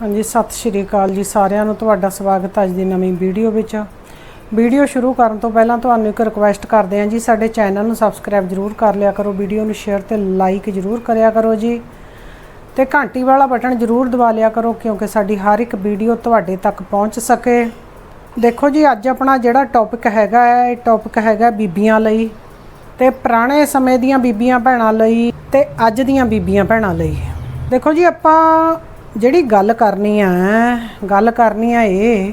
ਹਾਂਜੀ, ਸਤਿ ਸ਼੍ਰੀ ਅਕਾਲ ਜੀ ਸਾਰਿਆਂ ਨੂੰ। ਤੁਹਾਡਾ ਸਵਾਗਤ ਹੈ ਅੱਜ ਦੀ ਨਵੀਂ ਵੀਡੀਓ ਵਿੱਚ। ਵੀਡੀਓ ਸ਼ੁਰੂ ਕਰਨ ਤੋਂ ਪਹਿਲਾਂ ਤੁਹਾਨੂੰ ਇੱਕ ਰਿਕੁਐਸਟ ਕਰਦੇ ਹਾਂ ਜੀ, ਸਾਡੇ ਚੈਨਲ ਨੂੰ ਸਬਸਕ੍ਰਾਈਬ ਜਰੂਰ ਕਰ ਲਿਆ ਕਰੋ, ਵੀਡੀਓ ਨੂੰ ਸ਼ੇਅਰ ਤੇ ਲਾਈਕ ਜਰੂਰ ਕਰਿਆ ਕਰੋ ਜੀ। ਤੇ ਘੰਟੀ ਵਾਲਾ ਬਟਨ ਜਰੂਰ ਦਬਾ ਲਿਆ ਕਰੋ, ਕਿਉਂਕਿ ਸਾਡੀ ਹਰ ਇੱਕ ਵੀਡੀਓ ਤੁਹਾਡੇ ਤੱਕ ਪਹੁੰਚ ਸਕੇ। ਦੇਖੋ ਜੀ, ਅੱਜ ਆਪਣਾ ਜਿਹੜਾ ਟੌਪਿਕ ਹੈਗਾ ਹੈ, ਇਹ ਟੌਪਿਕ ਹੈਗਾ ਬੀਬੀਆਂ ਲਈ ਤੇ ਪੁਰਾਣੇ ਸਮੇਂ ਦੀਆਂ ਬੀਬੀਆਂ ਭੈਣਾਂ ਲਈ ਤੇ ਅੱਜ ਦੀਆਂ ਬੀਬੀਆਂ ਭੈਣਾਂ ਲਈ। ਦੇਖੋ ਜੀ, ਆਪਾਂ ਜਿਹੜੀ ਗੱਲ ਕਰਨੀ ਆ, ਗੱਲ ਕਰਨੀ ਆ ਇਹ,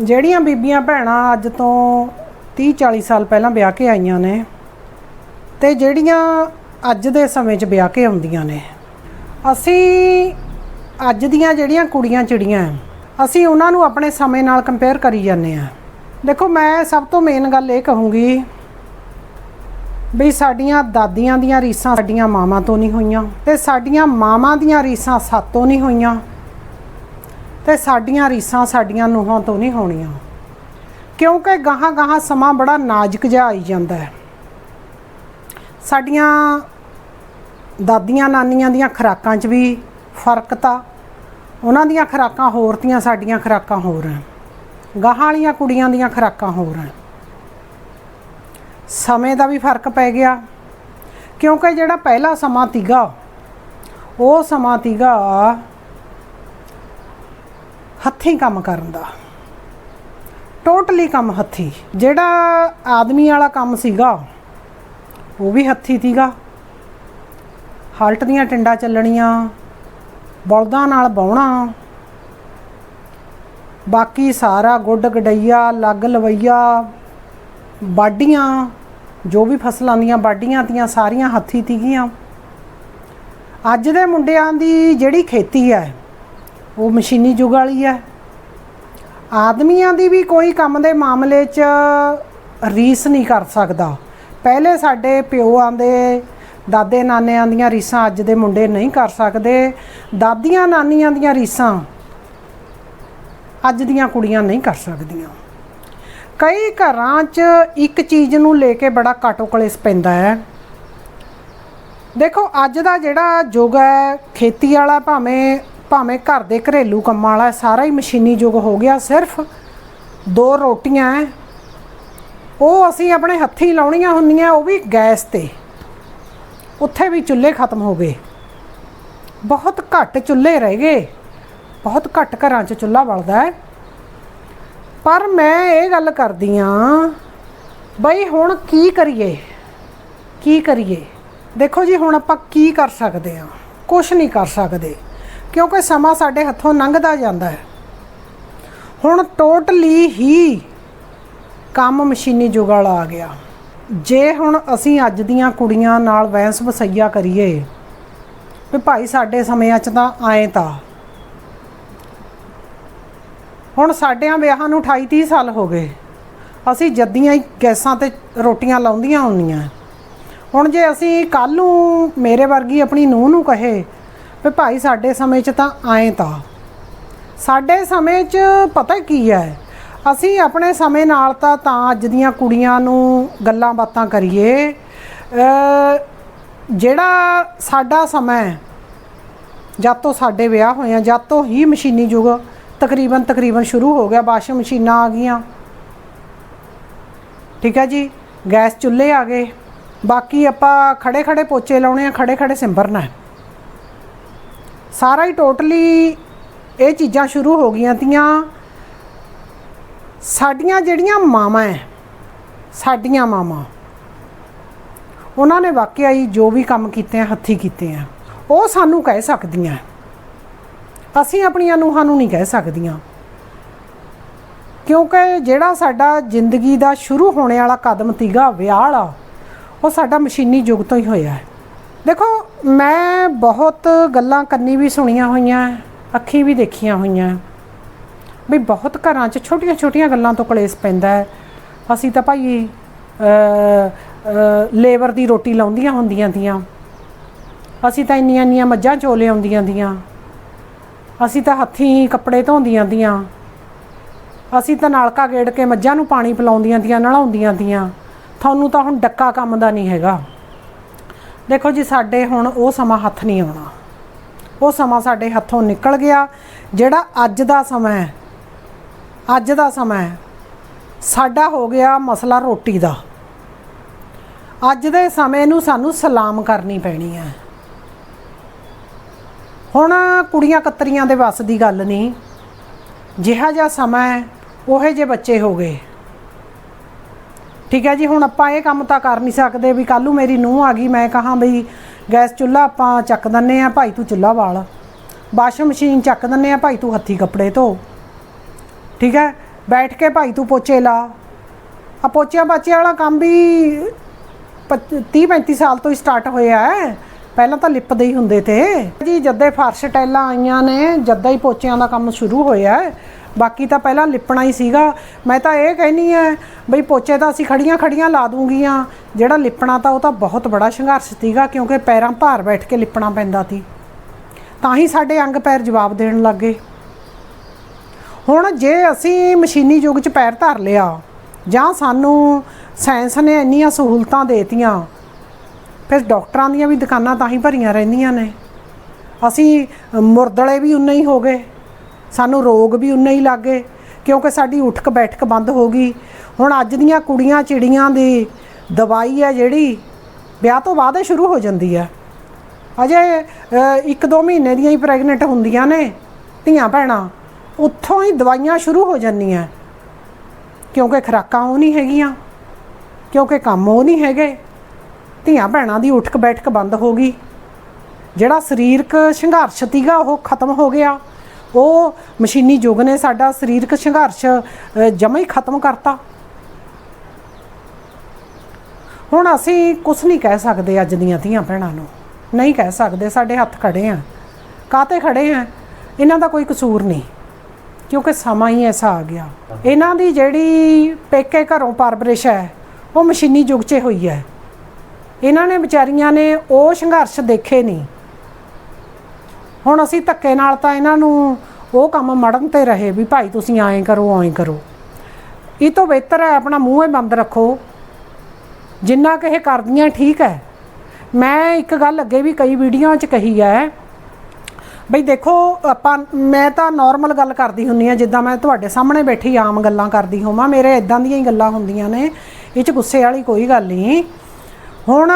ਜਿਹੜੀਆਂ ਬੀਬੀਆਂ ਭੈਣਾਂ ਅੱਜ ਤੋਂ 30 40 ਸਾਲ ਪਹਿਲਾਂ ਵਿਆਹ ਕੇ ਆਈਆਂ ਨੇ ਤੇ ਜਿਹੜੀਆਂ ਅੱਜ ਦੇ ਸਮੇਂ 'ਚ ਵਿਆਹ ਕੇ ਆਉਂਦੀਆਂ ਨੇ, ਅਸੀਂ ਅੱਜ ਦੀਆਂ ਜਿਹੜੀਆਂ ਕੁੜੀਆਂ ਚਿੜੀਆਂ ਅਸੀਂ ਉਹਨਾਂ ਨੂੰ ਆਪਣੇ ਸਮੇਂ ਨਾਲ ਕੰਪੇਅਰ ਕਰੀ ਜਾਂਦੇ ਆ। ਦੇਖੋ, ਮੈਂ ਸਭ ਤੋਂ ਮੇਨ ਗੱਲ ਇਹ ਕਹੂੰਗੀ ਵੀ ਸਾਡੀਆਂ ਦਾਦੀਆਂ ਦੀਆਂ ਰੀਸਾਂ ਸਾਡੀਆਂ ਮਾਵਾਂ ਤੋਂ ਨਹੀਂ ਹੋਈਆਂ ਤੇ ਸਾਡੀਆਂ ਮਾਵਾਂ ਦੀਆਂ ਰੀਸਾਂ ਸਾਤੋਂ ਨਹੀਂ ਹੋਈਆਂ ਤੇ ਸਾਡੀਆਂ ਰੀਸਾਂ ਸਾਡੀਆਂ ਨੂੰਹਾਂ ਤੋਂ ਨਹੀਂ ਹੋਣੀਆਂ। ਕਿਉਂਕਿ ਗਾਹਾਂ ਗਾਹਾਂ ਸਮਾਂ ਬੜਾ ਨਾਜ਼ੁਕ ਜਿਹਾ ਆਈ ਜਾਂਦਾ ਹੈ। ਸਾਡੀਆਂ ਦਾਦੀਆਂ ਨਾਨੀਆਂ ਦੀਆਂ ਖੁਰਾਕਾਂ 'ਚ ਵੀ ਫ਼ਰਕ ਤਾਂ ਉਹਨਾਂ ਦੀਆਂ ਖੁਰਾਕਾਂ ਹੋਰ ਤੀਆਂ ਸਾਡੀਆਂ ਖੁਰਾਕਾਂ ਹੋਰ ਹੈ ਗਾਹਾਂ ਵਾਲੀਆਂ ਕੁੜੀਆਂ ਦੀਆਂ ਖੁਰਾਕਾਂ ਹੋਰ ਹੈ ਸਮੇਂ ਦਾ ਵੀ ਫ਼ਰਕ ਪੈ ਗਿਆ। ਕਿਉਂਕਿ ਜਿਹੜਾ ਪਹਿਲਾ ਸਮਾਂ ਤੀਗਾ ਉਹ ਸਮਾਂ ਤੀਗਾ ਹੱਥੀਂ ਕੰਮ ਕਰਨ ਦਾ। ਟੋਟਲੀ ਕੰਮ ਹੱਥੀ। ਜਿਹੜਾ ਆਦਮੀ ਵਾਲਾ ਕੰਮ ਸੀਗਾ, ਉਹ ਵੀ ਹੱਥੀ ਸੀਗਾ। ਹਲਟ ਦੀਆਂ ਟਿੰਡਾਂ ਚੱਲਣੀਆਂ, ਬਲਦਾਂ ਨਾਲ ਬਾਉਣਾ ਬਾਕੀ ਸਾਰਾ ਗੁੱਡ ਗਡਈਆ, ਲੱਗ ਲਵਈਆ, ਬਾਡੀਆਂ ਜੋ ਵੀ ਫਸਲਾਂ ਦੀਆਂ ਵਾਢੀਆਂ ਤੀਆਂ ਸਾਰੀਆਂ ਹੱਥੀ ਤੀਗੀਆਂ। ਅੱਜ ਦੇ ਮੁੰਡਿਆਂ ਦੀ ਜਿਹੜੀ ਖੇਤੀ ਹੈ, ਉਹ ਮਸ਼ੀਨੀ ਯੁੱਗ ਵਾਲੀ ਹੈ। ਆਦਮੀਆਂ ਦੀ ਵੀ ਕੋਈ ਕੰਮ ਦੇ ਮਾਮਲੇ 'ਚ ਰੀਸ ਨਹੀਂ ਕਰ ਸਕਦਾ। ਪਹਿਲੇ ਸਾਡੇ ਪਿਓਆਂ ਦੇ, ਦਾਦੇ ਨਾਨਿਆਂ ਦੀਆਂ ਰੀਸਾਂ ਅੱਜ ਦੇ ਮੁੰਡੇ ਨਹੀਂ ਕਰ ਸਕਦੇ। ਦਾਦੀਆਂ ਨਾਨੀਆਂ ਦੀਆਂ ਰੀਸਾਂ ਅੱਜ ਦੀਆਂ ਕੁੜੀਆਂ ਨਹੀਂ ਕਰ ਸਕਦੀਆਂ। ਕਈ ਘਰਾਂ 'ਚ ਇੱਕ ਚੀਜ਼ ਨੂੰ ਲੈ ਕੇ ਬੜਾ ਕਾਟੋ ਕਲੇਸ ਪੈਂਦਾ ਹੈ। ਦੇਖੋ, ਅੱਜ ਦਾ ਜਿਹੜਾ ਯੁੱਗ ਹੈ, ਖੇਤੀ ਵਾਲਾ ਭਾਵੇਂ ਭਾਵੇਂ ਘਰ ਦੇ ਘਰੇਲੂ ਕੰਮਾਂ ਵਾਲਾ, ਸਾਰਾ ਹੀ ਮਸ਼ੀਨੀ ਯੁੱਗ ਹੋ ਗਿਆ। ਸਿਰਫ ਦੋ ਰੋਟੀਆਂ ਹੈ। ਉਹ ਅਸੀਂ ਆਪਣੇ ਹੱਥੀਂ ਲਾਉਣੀਆਂ ਹੁੰਦੀਆਂ, ਉਹ ਵੀ ਗੈਸ ਤੇ। ਉੱਥੇ ਵੀ ਚੁੱਲ੍ਹੇ ਖਤਮ ਹੋ ਗਏ। ਬਹੁਤ ਘੱਟ ਚੁੱਲ੍ਹੇ ਰਹਿ ਗਏ। ਬਹੁਤ ਘੱਟ ਘਰਾਂ 'ਚ ਚੁੱਲ੍ਹਾ ਬਲਦਾ ਹੈ। ਪਰ ਮੈਂ ਇਹ ਗੱਲ ਕਰਦੀ ਆ, ਬਈ ਹੁਣ ਕੀ ਕਰੀਏ? ਕੀ ਕਰੀਏ? ਦੇਖੋ ਜੀ, ਹੁਣ ਆਪਾਂ ਕੀ ਕਰ ਸਕਦੇ ਆ? ਕੁਝ ਨਹੀਂ ਕਰ ਸਕਦੇ, ਕਿਉਂਕਿ ਸਮਾਂ ਸਾਡੇ ਹੱਥੋਂ ਲੰਘਦਾ ਜਾਂਦਾ ਹੈ। ਹੁਣ ਟੋਟਲੀ ਹੀ ਕੰਮ ਮਸ਼ੀਨੀ ਯੁੱਗ ਵਾਲਾ ਆ ਗਿਆ। ਜੇ ਹੁਣ ਅਸੀਂ ਅੱਜ ਦੀਆਂ ਕੁੜੀਆਂ ਨਾਲ ਵੈਂਸ ਵਸਈਆ ਕਰੀਏ, ਵੀ ਭਾਈ ਸਾਡੇ ਸਮਿਆਂ 'ਚ ਤਾਂ ਆਏ ਤਾਂ ਹੁਣ ਸਾਡਿਆਂ ਵਿਆਹਾਂ ਨੂੰ 28 30 ਸਾਲ ਹੋ ਗਏ। ਅਸੀਂ ਜੱਦੀਆਂ ਹੀ ਗੈਸਾਂ ਤੇ ਰੋਟੀਆਂ ਲਾਉਂਦੀਆਂ ਹੁੰਦੀਆਂ ਹੁਣ ਜੇ ਅਸੀਂ ਕੱਲ ਨੂੰ ਮੇਰੇ ਵਰਗੀ ਆਪਣੀ ਨੂੰਹ ਨੂੰ ਕਹੇ ਵੀ ਭਾਈ ਸਾਡੇ ਸਮੇਂ 'ਚ ਤਾਂ ਆਏ ਤਾਂ। ਸਾਡੇ ਸਮੇਂ 'ਚ ਪਤਾ ਕੀ ਹੈ ਅਸੀਂ ਆਪਣੇ ਸਮੇਂ ਨਾਲ ਤਾਂ ਤਾਂ ਅੱਜ ਦੀਆਂ ਕੁੜੀਆਂ ਨੂੰ ਗੱਲਾਂ ਬਾਤਾਂ ਕਰੀਏ। ਜਿਹੜਾ ਸਾਡਾ ਸਮਾਂ ਜਦ ਤੋਂ ਸਾਡੇ ਵਿਆਹ ਹੋਏ ਆ ਜਦ ਤੋਂ ਹੀ ਮਸ਼ੀਨੀ ਯੁੱਗ ਤਕਰੀਬਨ ਤਕਰੀਬਨ ਸ਼ੁਰੂ ਹੋ ਗਿਆ, ਵਾਸ਼ਿੰਗ ਮਸ਼ੀਨਾਂ ਆ ਗਈਆਂ। ਠੀਕ ਹੈ ਜੀ, ਗੈਸ ਚੁੱਲ੍ਹੇ ਆ ਗਏ। ਬਾਕੀ ਆਪਾਂ ਖੜੇ ਖੜੇ ਪੋਚੇ ਲਾਉਣੇ ਆ, ਖੜੇ ਖੜੇ ਸਿੰਬਰਨਾ ਹੈ ਸਾਰਾ ਹੀ ਟੋਟਲੀ ਇਹ ਚੀਜ਼ਾਂ ਸ਼ੁਰੂ ਹੋ ਗਈਆਂ ਤੀਆਂ। ਸਾਡੀਆਂ ਜਿਹੜੀਆਂ ਮਾਵਾਂ ਹੈ ਸਾਡੀਆਂ ਮਾਵਾਂ। ਉਹਨਾਂ ਨੇ ਵਾਕਿਆ ਹੀ ਜੋ ਵੀ ਕੰਮ ਕੀਤੇ ਆ, ਹੱਥੀ ਕੀਤੇ ਆ। ਉਹ ਸਾਨੂੰ ਕਹਿ ਸਕਦੀਆਂ। ਅਸੀਂ ਆਪਣੀਆਂ ਨੂੰਹਾਂ ਨੂੰ ਨਹੀਂ ਕਹਿ ਸਕਦੀਆਂ। ਕਿਉਂਕਿ ਜਿਹੜਾ ਸਾਡਾ ਜ਼ਿੰਦਗੀ ਦਾ ਸ਼ੁਰੂ ਹੋਣੇ ਵਾਲਾ ਕਦਮ ਤੀਗਾ ਵਿਆਹ ਵਾਲਾ, ਉਹ ਸਾਡਾ ਮਸ਼ੀਨੀ ਯੁੱਗ ਤੋਂ ਹੀ ਹੋਇਆ ਹੈ। ਦੇਖੋ, ਮੈਂ ਬਹੁਤ ਗੱਲਾਂ ਕੰਨੀ ਵੀ ਸੁਣੀਆਂ ਹੋਈਆਂ, ਅੱਖੀਂ ਵੀ ਦੇਖੀਆਂ ਹੋਈਆਂ। ਵੀ ਬਹੁਤ ਘਰਾਂ 'ਚ ਛੋਟੀਆਂ-ਛੋਟੀਆਂ ਗੱਲਾਂ ਤੋਂ ਕਲੇਸ਼ ਪੈਂਦਾ ਹੈ। ਅਸੀਂ ਤਾਂ ਭਾਈ ਲੇਬਰ ਦੀ ਰੋਟੀ ਲਾਉਂਦੀਆਂ ਹੁੰਦੀਆਂ ਦੀਆਂ ਅਸੀਂ ਤਾਂ ਇੰਨੀਆਂ ਇੰਨੀਆਂ ਮੱਝਾਂ ਚੋਲੇ ਆਉਂਦੀਆਂ ਦੀਆਂ ਅਸੀਂ ਤਾਂ ਹੱਥੀਂ ਕੱਪੜੇ ਧੋਂਦੀਆਂ ਦੀਆਂ ਅਸੀਂ ਤਾਂ ਨਲਕਾ ਗੇੜ ਕੇ ਮੱਝਾਂ ਨੂੰ ਪਾਣੀ ਪਿਲਾਉਂਦੀਆਂ ਦੀਆਂ ਨਲਾਉਂਦੀਆਂ ਦੀਆਂ ਤੁਹਾਨੂੰ ਤਾਂ ਹੁਣ ਡੱਕਾ ਕੰਮ ਦਾ ਨਹੀਂ ਹੈਗਾ। ਦੇਖੋ ਜੀ, ਸਾਡੇ ਹੁਣ ਉਹ ਸਮਾਂ ਹੱਥ ਨਹੀਂ ਆਉਣਾ। ਉਹ ਸਮਾਂ ਸਾਡੇ ਹੱਥੋਂ ਨਿਕਲ ਗਿਆ, ਜਿਹੜਾ ਅੱਜ ਦਾ ਸਮਾਂ ਹੈ। ਅੱਜ ਦਾ ਸਮਾਂ ਹੈ। ਸਾਡਾ ਹੋ ਗਿਆ ਮਸਲਾ ਰੋਟੀ ਦਾ। ਅੱਜ ਦੇ ਸਮੇਂ ਨੂੰ ਸਾਨੂੰ ਸਲਾਮ ਕਰਨੀ ਪੈਣੀ ਹੈ। ਹੁਣ ਕੁੜੀਆਂ ਕਤਰੀਆਂ ਦੇ ਵੱਸ ਦੀ ਗੱਲ ਨਹੀਂ। ਜਿਹਾ ਜਿਹਾ ਸਮਾਂ ਹੈ, ਉਹੇ ਜੇ ਬੱਚੇ ਹੋ ਗਏ। ਠੀਕ ਹੈ ਜੀ, ਹੁਣ ਆਪਾਂ ਇਹ ਕੰਮ ਤਾਂ ਕਰ ਨਹੀਂ ਸਕਦੇ ਵੀ ਕੱਲੂ ਮੇਰੀ ਨੂੰਹ ਆ ਗਈ, ਮੈਂ ਕਹਾਂ ਬਈ ਗੈਸ ਚੁੱਲ੍ਹਾ ਆਪਾਂ ਚੱਕ ਦਿੰਨੇ ਆ ਭਾਈ ਤੂੰ ਚੁੱਲ੍ਹਾ ਵਾਲ। ਵਾਸ਼ਿੰਗ ਮਸ਼ੀਨ ਚੱਕ ਦਿੰਨੇ ਆ ਭਾਈ ਤੂੰ ਹੱਥੀ ਕੱਪੜੇ ਧੋ। ਠੀਕ ਹੈ, ਬੈਠ ਕੇ ਭਾਈ ਤੂੰ ਪੋਚੇ ਲਾ। ਆ ਪੋਚਿਆਂ ਬਾਚਿਆਂ ਵਾਲਾ ਕੰਮ ਵੀ 30 35 ਸਾਲ ਤੋਂ ਹੀ ਸਟਾਰਟ ਹੋਇਆ ਹੈ। ਪਹਿਲਾਂ ਤਾਂ ਲਿਪਦੇ ਹੀ ਹੁੰਦੇ ਤੇ। ਜੀ, ਜਦ ਫਰਸ਼ ਟੈਲਾਂ ਆਈਆਂ ਨੇ, ਜਦਾਂ ਹੀ ਪੋਚਿਆਂ ਦਾ ਕੰਮ ਸ਼ੁਰੂ ਹੋਇਆ ਹੈ। ਬਾਕੀ ਤਾਂ ਪਹਿਲਾਂ ਲਿਪਣਾ ਹੀ ਸੀਗਾ। ਮੈਂ ਤਾਂ ਇਹ ਕਹਿਨੀ ਹੈ, ਬਈ ਪੋਚੇ ਤਾਂ ਅਸੀਂ ਖੜੀਆਂ ਖੜੀਆਂ ਲਾ ਦੂੰਗੀਆਂ। ਜਿਹੜਾ ਲਿਪਣਾ ਤਾਂ ਉਹ ਤਾਂ ਬਹੁਤ ਬੜਾ ਸੰਘਰਸ਼ ਸੀਗਾ, ਕਿਉਂਕਿ ਪੈਰਾਂ ਭਾਰ ਬੈਠ ਕੇ ਲਿਪਣਾ ਪੈਂਦਾ ਸੀ। ਤਾਂ ਹੀ ਸਾਡੇ ਅੰਗ ਪੈਰ ਜਵਾਬ ਦੇਣ ਲੱਗੇ। ਹੁਣ ਜੇ ਅਸੀਂ ਮਸ਼ੀਨੀ ਯੁੱਗ 'ਚ ਪੈਰ ਧਰ ਲਿਆ, ਜਾਂ ਸਾਨੂੰ ਸਾਇੰਸ ਨੇ ਇੰਨੀਆਂ ਸਹੂਲਤਾਂ ਦੇਤੀਆਂ ਫਿਰ ਡਾਕਟਰਾਂ ਦੀਆਂ ਵੀ ਦੁਕਾਨਾਂ ਤਾਂ ਹੀ ਭਰੀਆਂ ਰਹਿੰਦੀਆਂ ਨੇ। ਅਸੀਂ ਮੁਰਦਲੇ ਵੀ ਉਨੇ ਹੀ ਹੋ ਗਏ। ਸਾਨੂੰ ਰੋਗ ਵੀ ਉਨੇ ਹੀ ਲੱਗੇ ਕਿਉਂਕਿ ਸਾਡੀ ਉਠਕ ਬੈਠਕ ਬੰਦ ਹੋ ਗਈ। ਹੁਣ ਅੱਜ ਦੀਆਂ ਕੁੜੀਆਂ ਚਿੜੀਆਂ ਦੀ ਦਵਾਈ ਹੈ ਜਿਹੜੀ, ਵਿਆਹ ਤੋਂ ਬਾਅਦ ਸ਼ੁਰੂ ਹੋ ਜਾਂਦੀ ਹੈ। ਅਜੇ 1-2 ਮਹੀਨੇ ਦੀਆਂ ਹੀ ਪ੍ਰੈਗਨੈਂਟ ਹੁੰਦੀਆਂ ਨੇ, ਧੀਆਂ ਭੈਣਾਂ, ਉੱਥੋਂ ਹੀ ਦਵਾਈਆਂ ਸ਼ੁਰੂ ਹੋ ਜਾਂਦੀਆਂ। ਕਿਉਂਕਿ ਖੁਰਾਕਾਂ ਉਹ ਨਹੀਂ ਹੈਗੀਆਂ, ਕਿਉਂਕਿ ਕੰਮ ਉਹ ਨਹੀਂ ਹੈਗੇ। ਧੀਆਂ ਭੈਣਾਂ ਦੀ ਉਠਕ ਬੈਠਕ ਬੰਦ ਹੋ ਗਈ। ਜਿਹੜਾ ਸਰੀਰਕ ਸੰਘਰਸ਼ ਸੀਗਾ ਉਹ ਖਤਮ ਹੋ ਗਿਆ। ਉਹ ਮਸ਼ੀਨੀ ਯੁੱਗ ਨੇ ਸਾਡਾ ਸਰੀਰਕ ਸੰਘਰਸ਼ ਜਮਾ ਹੀ ਖਤਮ ਕਰਤਾ। ਹੁਣ ਅਸੀਂ ਕੁਝ ਨਹੀਂ ਕਹਿ ਸਕਦੇ ਅੱਜ ਦੀਆਂ ਧੀਆਂ ਭੈਣਾਂ ਨੂੰ। ਨਹੀਂ ਕਹਿ ਸਕਦੇ ਸਾਡੇ ਹੱਥ ਖੜੇ ਆ। ਕਾਤੇ ਖੜੇ ਆ? ਇਹਨਾਂ ਦਾ ਕੋਈ ਕਸੂਰ ਨਹੀਂ ਕਿਉਂਕਿ ਸਮਾਂ ਹੀ ਐਸਾ ਆ ਗਿਆ। ਇਹਨਾਂ ਦੀ ਜਿਹੜੀ ਪੇਕੇ ਘਰੋਂ ਪਰਵਰਿਸ਼ ਹੈ ਉਹ ਮਸ਼ੀਨੀ ਯੁੱਗ 'ਚ ਹੋਈ ਹੈ। ਇਹਨਾਂ ਨੇ ਵਿਚਾਰੀਆਂ ਨੇ ਉਹ ਸੰਘਰਸ਼ ਦੇਖੇ ਨਹੀਂ। ਹੁਣ ਅਸੀਂ ਧੱਕੇ ਨਾਲ ਤਾਂ ਇਹਨਾਂ ਨੂੰ ਉਹ ਕੰਮ ਮੜਨ ਤੇ ਰਹੇ ਵੀ ਭਾਈ ਤੁਸੀਂ ਐਂ ਕਰੋ ਐਂ ਕਰੋ। ਇਹ ਤੋਂ ਬਿਹਤਰ ਹੈ, ਆਪਣਾ ਮੂੰਹ ਹੀ ਬੰਦ ਰੱਖੋ। ਜਿੰਨਾ ਕਿ ਇਹ ਕਰਦੀਆਂ, ਠੀਕ ਹੈ। ਮੈਂ ਇੱਕ ਗੱਲ ਅੱਗੇ ਵੀ ਕਈ ਵੀਡੀਓਆਂ 'ਚ ਕਹੀ ਹੈ, ਬਈ ਦੇਖੋ, ਆਪਾਂ, ਮੈਂ ਤਾਂ ਨਾਰਮਲ ਗੱਲ ਕਰਦੀ ਹੁੰਨੀ ਆ ਜਿੱਦਾਂ ਮੈਂ ਤੁਹਾਡੇ ਸਾਹਮਣੇ ਬੈਠੀ ਆਮ ਗੱਲਾਂ ਕਰਦੀ ਹੋਵਾਂ, ਮੇਰੇ ਇਦਾਂ ਦੀਆਂ ਹੀ ਗੱਲਾਂ ਹੁੰਦੀਆਂ ਨੇ, ਇਹ 'ਚ ਗੁੱਸੇ ਵਾਲੀ ਕੋਈ ਗੱਲ ਨਹੀਂ। ਹੁਣ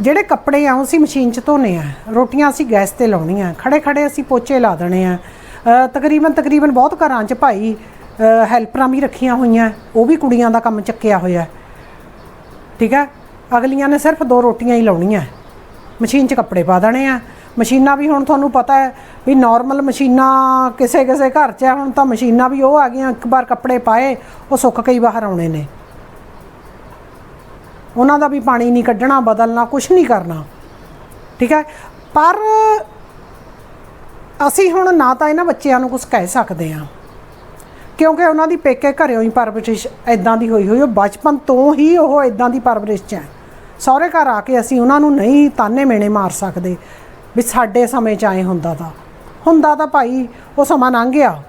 ਜਿਹੜੇ ਕੱਪੜੇ ਆ, ਉਹ ਅਸੀਂ ਮਸ਼ੀਨ 'ਚ ਧੋਨੇ ਆ। ਰੋਟੀਆਂ ਅਸੀਂ ਗੈਸ ਤੇ ਲਾਉਣੀਆਂ। ਖੜੇ ਖੜੇ ਅਸੀਂ ਪੋਚੇ ਲਾ ਦੇਣੇ ਆ। ਤਕਰੀਬਨ ਤਕਰੀਬਨ ਬਹੁਤ ਘਰਾਂ 'ਚ ਭਾਈ ਹੈਲਪਰਾਂ ਵੀ ਰੱਖੀਆਂ ਹੋਈਆਂ। ਉਹ ਵੀ ਕੁੜੀਆਂ ਦਾ ਕੰਮ ਚੱਕਿਆ ਹੋਇਆ। ਠੀਕ ਹੈ ਅਗਲੀਆਂ ਨੇ ਸਿਰਫ ਦੋ ਰੋਟੀਆਂ ਹੀ ਲਾਉਣੀਆਂ। ਮਸ਼ੀਨ 'ਚ ਕੱਪੜੇ ਪਾ ਦੇਣੇ ਆ। ਮਸ਼ੀਨਾਂ ਵੀ ਹੁਣ ਤੁਹਾਨੂੰ ਪਤਾ ਹੈ ਵੀ ਨਾਰਮਲ ਮਸ਼ੀਨਾਂ ਕਿਸੇ ਕਿਸੇ ਘਰ 'ਚ ਹੈ ਹੁਣ ਤਾਂ ਮਸ਼ੀਨਾਂ ਵੀ ਉਹ ਆ ਗਈਆਂ। ਇੱਕ ਵਾਰ ਕੱਪੜੇ ਪਾਏ, ਉਹ ਸੁੱਕ ਕੇ ਹੀ ਬਾਹਰ ਆਉਣੇ ਨੇ। ਉਹਨਾਂ ਦਾ ਵੀ ਪਾਣੀ ਨਹੀਂ ਕੱਢਣਾ, ਬਦਲਣਾ ਕੁਝ ਨਹੀਂ ਕਰਨਾ। ਠੀਕ ਹੈ? ਪਰ ਅਸੀਂ ਹੁਣ ਨਾ ਤਾਂ ਇਹਨਾਂ ਬੱਚਿਆਂ ਨੂੰ ਕੁਝ ਕਹਿ ਸਕਦੇ ਹਾਂ। ਕਿਉਂਕਿ ਉਹਨਾਂ ਦੀ ਪੇਕੇ ਘਰਿਓਂ ਹੀ ਪਰਵਰਿਸ਼ ਇਦਾਂ ਦੀ ਹੋਈ ਹੋਈ, ਉਹ ਬਚਪਨ ਤੋਂ ਹੀ ਉਹ ਇਦਾਂ ਦੀ ਪਰਵਰਿਸ਼ 'ਚ ਹੈ। ਸਹੁਰੇ ਘਰ ਆ ਕੇ ਅਸੀਂ ਉਹਨਾਂ ਨੂੰ ਨਹੀਂ ਤਾਨੇ ਮੇਣੇ ਮਾਰ ਸਕਦੇ ਵੀ ਸਾਡੇ ਸਮੇਂ 'ਚ ਆਏ ਹੁੰਦਾ ਤਾਂ। ਹੁੰਦਾ ਤਾਂ ਭਾਈ, ਉਹ ਸਮਾਂ ਲੰਘ ਗਿਆ।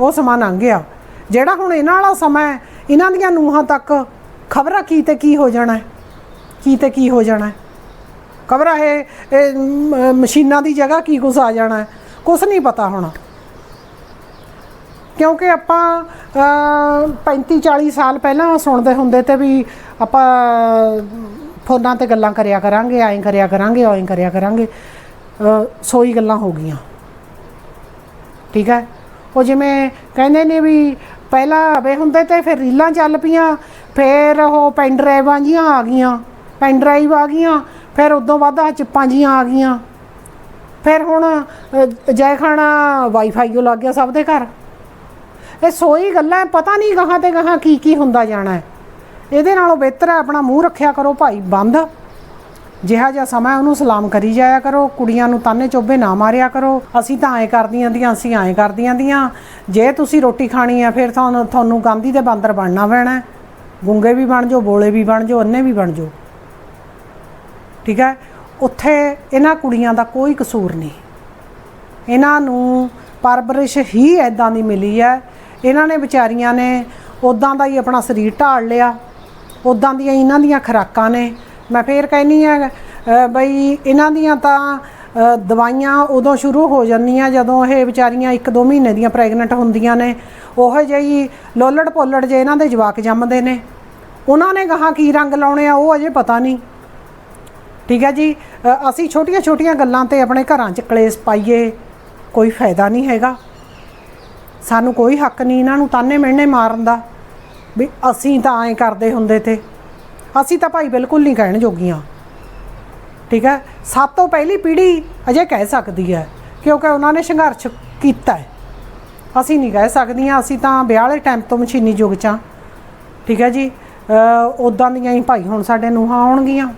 ਉਹ ਸਮਾਂ ਲੰਘ ਗਿਆ। ਜਿਹੜਾ ਹੁਣ ਇਹਨਾਂ ਵਾਲਾ ਸਮਾਂ ਇਹਨਾਂ ਦੀਆਂ ਨੂੰਹਾਂ ਤੱਕ ਖਬਰਾਂ ਕੀ ਤੇ ਕੀ ਹੋ ਜਾਣਾ ਹੈ? ਕੀ ਤੇ ਕੀ ਹੋ ਜਾਣਾ ਹੈ? ਖਬਰਾਂ ਇਹ ਇਹ ਮ- ਮਸ਼ੀਨਾਂ ਦੀ ਜਗ੍ਹਾ ਕੀ ਕੁਛ ਆ ਜਾਣਾ ਹੈ? ਕੁਛ ਨਹੀਂ ਪਤਾ ਹੋਣਾ। ਕਿਉਂਕਿ ਆਪਾਂ 35 40 ਸਾਲ ਪਹਿਲਾਂ ਸੁਣਦੇ ਹੁੰਦੇ ਤੇ ਵੀ ਆਪਾਂ ਫੋਨਾਂ ਤੇ ਗੱਲਾਂ ਕਰਿਆ ਕਰਾਂਗੇ ਐਂ ਕਰਿਆ ਕਰਾਂਗੇ ਐਂ ਕਰਿਆ ਕਰਾਂਗੇ। ਅ, ਸੋਈ ਗੱਲਾਂ ਹੋ ਗਈਆਂ। ਠੀਕ ਹੈ? ਉਹ ਜਿਵੇਂ ਕਹਿੰਦੇ ਨੇ ਵੀ ਪਹਿਲਾਂ ਵੇ ਹੁੰਦੇ ਤੇ ਫਿਰ ਰੀਲਾਂ ਚੱਲ ਪਈਆਂ ਫਿਰ ਉਹ ਪੈਨ ਡਰਾਈਵਾਂ ਜੀਆਂ ਆ ਗਈਆਂ ਪੈਨ ਡਰਾਈਵ ਆ ਗਈਆਂ ਫਿਰ ਉਦੋਂ ਬਾਅਦ ਆਹ ਚਿੱਪਾਂ ਜੀਆਂ ਆ ਗਈਆਂ। ਫਿਰ ਹੁਣ ਅ, ਵਾਈਫਾਈ ਉਹ ਲੱਗ ਗਿਆ ਸਭ ਦੇ ਘਰ। ਇਹ ਸੋਈ ਗੱਲਾਂ ਪਤਾ ਨਹੀਂ ਗਾਹਾਂ ਤੇ ਗਾਹਾਂ ਕੀ ਕੀ ਹੁੰਦਾ ਜਾਣਾ ਹੈ। ਇਹਦੇ ਨਾਲੋਂ ਬਿਹਤਰ ਹੈ ਆਪਣਾ ਮੂੰਹ ਰੱਖਿਆ ਕਰੋ ਭਾਈ ਬੰਦ। ਜਿਹਾ ਜਿਹਾ ਸਮਾਂ ਉਹਨੂੰ ਸਲਾਮ ਕਰੀ ਜਾਇਆ ਕਰੋ ਕੁੜੀਆਂ ਨੂੰ ਤਾਨੇ ਚੋਬੇ ਨਾ ਮਾਰਿਆ ਕਰੋ। ਅਸੀਂ ਤਾਂ ਐਂ ਕਰਦੀਆਂ ਦੀਆਂ ਅਸੀਂ ਐਂ ਕਰਦੀਆਂ ਦੀਆਂ ਜੇ ਤੁਸੀਂ ਰੋਟੀ ਖਾਣੀ ਆ ਫਿਰ ਤੁਹਾਨੂੰ ਤੁਹਾਨੂੰ ਗਾਂਧੀ ਦੇ ਬਾਂਦਰ ਬਣਨਾ ਪੈਣਾ ਗੁੰਗੇ ਵੀ ਬਣ ਜਾਓ, ਬੋਲੇ ਵੀ ਬਣ ਜਾਓ, ਅੰਨੇ ਵੀ ਬਣ ਜਾਓ। ਠੀਕ ਹੈ? ਉੱਥੇ ਇਹਨਾਂ ਕੁੜੀਆਂ ਦਾ ਕੋਈ ਕਸੂਰ ਨਹੀਂ। ਇਹਨਾਂ ਨੂੰ ਪਰਵਰਿਸ਼ ਹੀ ਐਦਾਂ ਦੀ ਮਿਲੀ ਹੈ। ਇਹਨਾਂ ਨੇ ਵਿਚਾਰੀਆਂ ਨੇ ਉਦਾਂ ਦਾ ਹੀ ਆਪਣਾ ਸਰੀਰ ਢਾਲ ਲਿਆ। ਉਦਾਂ ਦੀਆਂ ਇਹਨਾਂ ਦੀਆਂ ਖੁਰਾਕਾਂ ਨੇ। ਮੈਂ ਫੇਰ ਕਹਿੰਨੀ ਆ ਬਈ ਇਹਨਾਂ ਦੀਆਂ ਤਾਂ ਦਵਾਈਆਂ ਉਦੋਂ ਸ਼ੁਰੂ ਹੋ ਜਾਂਦੀਆਂ ਜਦੋਂ ਇਹ ਵਿਚਾਰੀਆਂ 1-2 ਮਹੀਨੇ ਦੀਆਂ ਪ੍ਰੈਗਨੈਂਟ ਹੁੰਦੀਆਂ ਨੇ। ਉਹ ਜਿਹੀ ਲੋਲੜ ਪੋਲੜ ਜੇ ਇਹਨਾਂ ਦੇ ਜਵਾਕ ਜੰਮਦੇ ਨੇ। ਉਹਨਾਂ ਨੇ ਗਾਹਾਂ ਕੀ ਰੰਗ ਲਾਉਣੇ ਆ, ਉਹ ਅਜੇ ਪਤਾ ਨਹੀਂ। ਠੀਕ ਹੈ ਜੀ? ਅਸੀਂ ਛੋਟੀਆਂ-ਛੋਟੀਆਂ ਗੱਲਾਂ ਤੇ ਆਪਣੇ ਘਰਾਂ 'ਚ ਕਲੇਸ਼ ਪਾਈਏ, ਕੋਈ ਫਾਇਦਾ ਨਹੀਂ ਹੈਗਾ। ਸਾਨੂੰ ਕੋਈ ਹੱਕ ਨਹੀਂ ਇਹਨਾਂ ਨੂੰ ਤਾਨੇ ਮਿਹਣੇ ਮਾਰਨ ਦਾ, ਵੀ ਅਸੀਂ ਤਾਂ ਐਂ ਕਰਦੇ ਹੁੰਦੇ ਤੇ। ਅਸੀਂ ਤਾਂ ਭਾਈ ਬਿਲਕੁਲ ਨਹੀਂ ਕਹਿਣ ਜੋਗੀਆਂ। ਠੀਕ ਹੈ? ਸਭ ਤੋਂ ਪਹਿਲੀ ਪੀੜ੍ਹੀ ਅਜੇ ਕਹਿ ਸਕਦੀ ਹੈ ਕਿਉਂਕਿ ਉਹਨਾਂ ਨੇ ਸੰਘਰਸ਼ ਕੀਤਾ ਹੈ। ਅਸੀਂ ਨਹੀਂ ਕਹਿ ਸਕਦੀਆਂ, ਅਸੀਂ ਤਾਂ ਵਿਆਹ ਵਾਲੇ ਟਾਈਮ ਤੋਂ ਮਸ਼ੀਨੀ ਯੁੱਗ 'ਚ ਹਾਂ। ਠੀਕ ਹੈ ਜੀ? ਉਦਾਂ ਦੀਆਂ ਹੀ ਭਾਈ ਹੁਣ ਸਾਡੇ ਨੂੰਹਾਂ ਆਉਣਗੀਆਂ।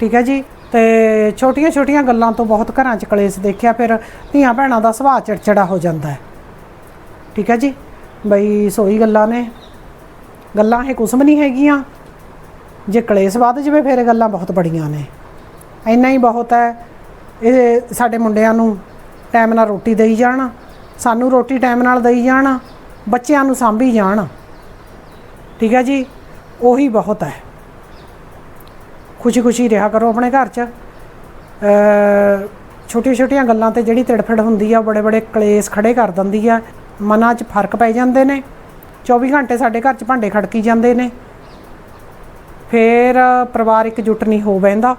ਠੀਕ ਹੈ ਜੀ? ਤੇ ਛੋਟੀਆਂ ਛੋਟੀਆਂ ਗੱਲਾਂ ਤੋਂ ਬਹੁਤ ਘਰਾਂ 'ਚ ਕਲੇਸ਼ ਦੇਖਿਆ, ਫਿਰ ਧੀਆਂ ਭੈਣਾਂ ਦਾ ਸੁਭਾਅ ਚਿੜਚਿੜਾ ਹੋ ਜਾਂਦਾ ਹੈ। ਠੀਕ ਹੈ ਜੀ? ਬਈ ਸੋਈ ਗੱਲਾਂ ਨੇ। ਗੱਲਾਂ ਇਹ ਕੁਸਮ ਨਹੀਂ ਹੈਗੀਆਂ। ਜੇ ਕਲੇਸ਼ ਵੱਧ ਜਵੇ, ਫਿਰ ਇਹ ਗੱਲਾਂ ਬਹੁਤ ਬੜੀਆਂ ਨੇ। ਇੰਨਾ ਹੀ ਬਹੁਤ ਹੈ। ਇਹ ਸਾਡੇ ਮੁੰਡਿਆਂ ਨੂੰ ਟਾਈਮ ਨਾਲ ਰੋਟੀ ਦੇਈ ਜਾਣ, ਸਾਨੂੰ ਰੋਟੀ ਟਾਈਮ ਨਾਲ ਦੇਈ ਜਾਣ, ਬੱਚਿਆਂ ਨੂੰ ਸਾਂਭੀ ਜਾਣ। ਠੀਕ ਹੈ ਜੀ? ਉਹੀ ਬਹੁਤ ਹੈ ਖੁਸ਼ੀ ਖੁਸ਼ੀ ਰਿਹਾ ਕਰੋ ਆਪਣੇ ਘਰ 'ਚ। ਛੋਟੀਆਂ ਛੋਟੀਆਂ ਗੱਲਾਂ ਤੇ ਜਿਹੜੀ ਤਿੜਫੜ ਹੁੰਦੀ ਆ ਬੜੇ ਬੜੇ ਕਲੇਸ਼ ਖੜੇ ਕਰ ਦਿੰਦੀ ਆ। ਮਨਾਂ 'ਚ ਫ਼ਰਕ ਪੈ ਜਾਂਦੇ ਨੇ। 24 ਘੰਟੇ ਸਾਡੇ ਘਰ 'ਚ ਭਾਂਡੇ ਖੜਕੀ ਜਾਂਦੇ ਨੇ। ਫਿਰ ਪਰਿਵਾਰ ਇਕਜੁੱਟ ਨਹੀਂ ਹੋ ਬੈਂਦਾ।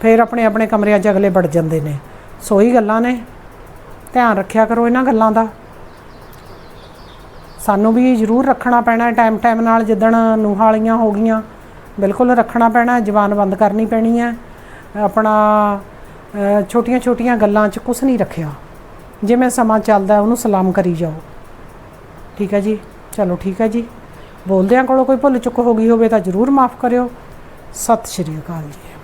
ਫਿਰ ਆਪਣੇ ਆਪਣੇ ਕਮਰਿਆਂ 'ਚ ਅਗਲੇ ਵੜ ਜਾਂਦੇ ਨੇ। ਸੋਈ ਗੱਲਾਂ ਨੇ। ਧਿਆਨ ਰੱਖਿਆ ਕਰੋ ਇਹਨਾਂ ਗੱਲਾਂ ਦਾ। ਸਾਨੂੰ ਵੀ ਜ਼ਰੂਰ ਰੱਖਣਾ ਪੈਣਾ ਟਾਈਮ ਟਾਈਮ ਨਾਲ, ਜਿੱਦਣ ਨੂੰਹਾਂ ਵਾਲੀਆਂ ਹੋ ਗਈਆਂ, ਬਿਲਕੁਲ ਰੱਖਣਾ ਪੈਣਾ ਜ਼ਬਾਨ ਬੰਦ ਕਰਨੀ ਪੈਣੀ ਹੈ। ਆਪਣਾ ਛੋਟੀਆਂ ਛੋਟੀਆਂ ਗੱਲਾਂ 'ਚ ਕੁਝ ਨਹੀਂ ਰੱਖਿਆ। ਜਿਵੇਂ ਸਮਾਂ ਚੱਲਦਾ ਉਹਨੂੰ ਸਲਾਮ ਕਰੀ ਜਾਓ। ਠੀਕ ਹੈ ਜੀ? ਚਲੋ ਠੀਕ ਹੈ ਜੀ। ਬੋਲਦਿਆਂ ਕੋਲੋਂ ਕੋਈ ਭੁੱਲ ਚੁੱਕ ਹੋ ਗਈ ਹੋਵੇ ਤਾਂ ਜ਼ਰੂਰ ਮਾਫ ਕਰਿਓ। ਸਤਿ ਸ਼੍ਰੀ ਅਕਾਲ ਜੀ।